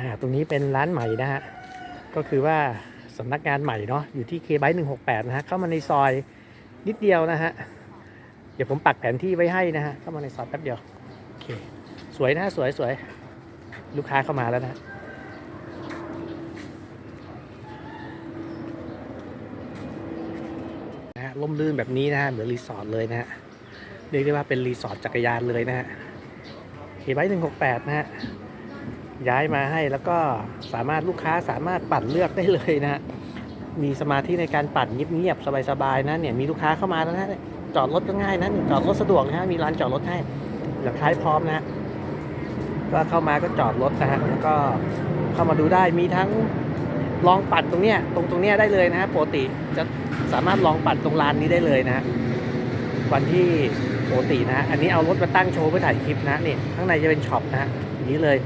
อ่าตรงนี้เป็นร้านใหม่นะฮะก็คือว่าสำนักงานใหม่เนาะอยู่ที่เคไบหนึ่งหกแปดนะฮะเข้ามาในซอยนิดเดียวนะฮะเดี๋ยวผมปักแผนที่ไว้ให้นะฮะเข้ามาในซอยแป๊บเดียวโอเคสวยนะสวยสวยลูกค้าเข้ามาแล้วนะฮะนะฮะร่มรื่นแบบนี้นะฮะเหมือนรีสอร์ทเลยนะฮะเรียกได้ว่าเป็นรีสอร์ทจักรยานเลยนะฮะเคไบหนึ่งหกแปดนะฮะ ย้ายมาให้แล้วก็สามารถลูกค้าสามารถปั่นเลือกได้เลยนะฮะมีสมาธิในการปั่นเงียบๆสบายๆนะเนี่ยมีลูกค้าเข้ามาแล้วนะจอดรถก็ง่ายนะจอดรถสะดวกนะฮะมีลานจอดรถให้หลังท้ายพร้อมนะก็เข้ามาก็จอดรถนะฮะแล้วก็เข้ามาดูได้มีทั้งลองปั่นตรงเนี้ยตรงตรงเนี้ยได้เลยนะฮะปกติจะสามารถลองปั่นตรงลานนี้ได้เลยนะวันที่ปกตินะ อันนี้เอารถมาตั้งโชว์เพื่อถ่ายคลิปนะนี่ข้างในจะเป็นช็อปนะฮะอย่างนี้เลย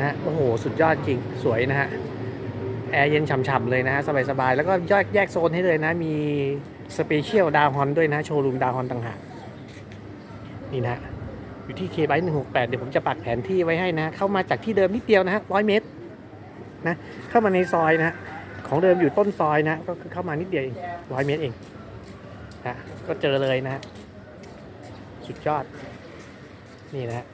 นะฮะโอ้โห สุดยอดจริงสวยนะฮะแอร์เย็นฉ่ำๆเลยนะฮะสบายๆ แล้วก็แยกแยกโซนให้เลยนะ มีสเปเชียลดาวฮอนด้วยนะโชว์รูมดาวฮอนต่างหากนี่นะอยู่ที่เคไบหนึ่งหกแปดเดี๋ยวผมจะปักแผนที่ไว้ให้นะ เข้ามาจากที่เดิมนิดเดียวนะฮะร้อยเมตรนะเข้ามาในซอยนะของเดิมอยู่ต้นซอยนะ ก็คือเข้ามานิดเดียวเองร้อยเมตรเองนะก็เจอเลยนะฮะสุดยอด นี่นะฮะ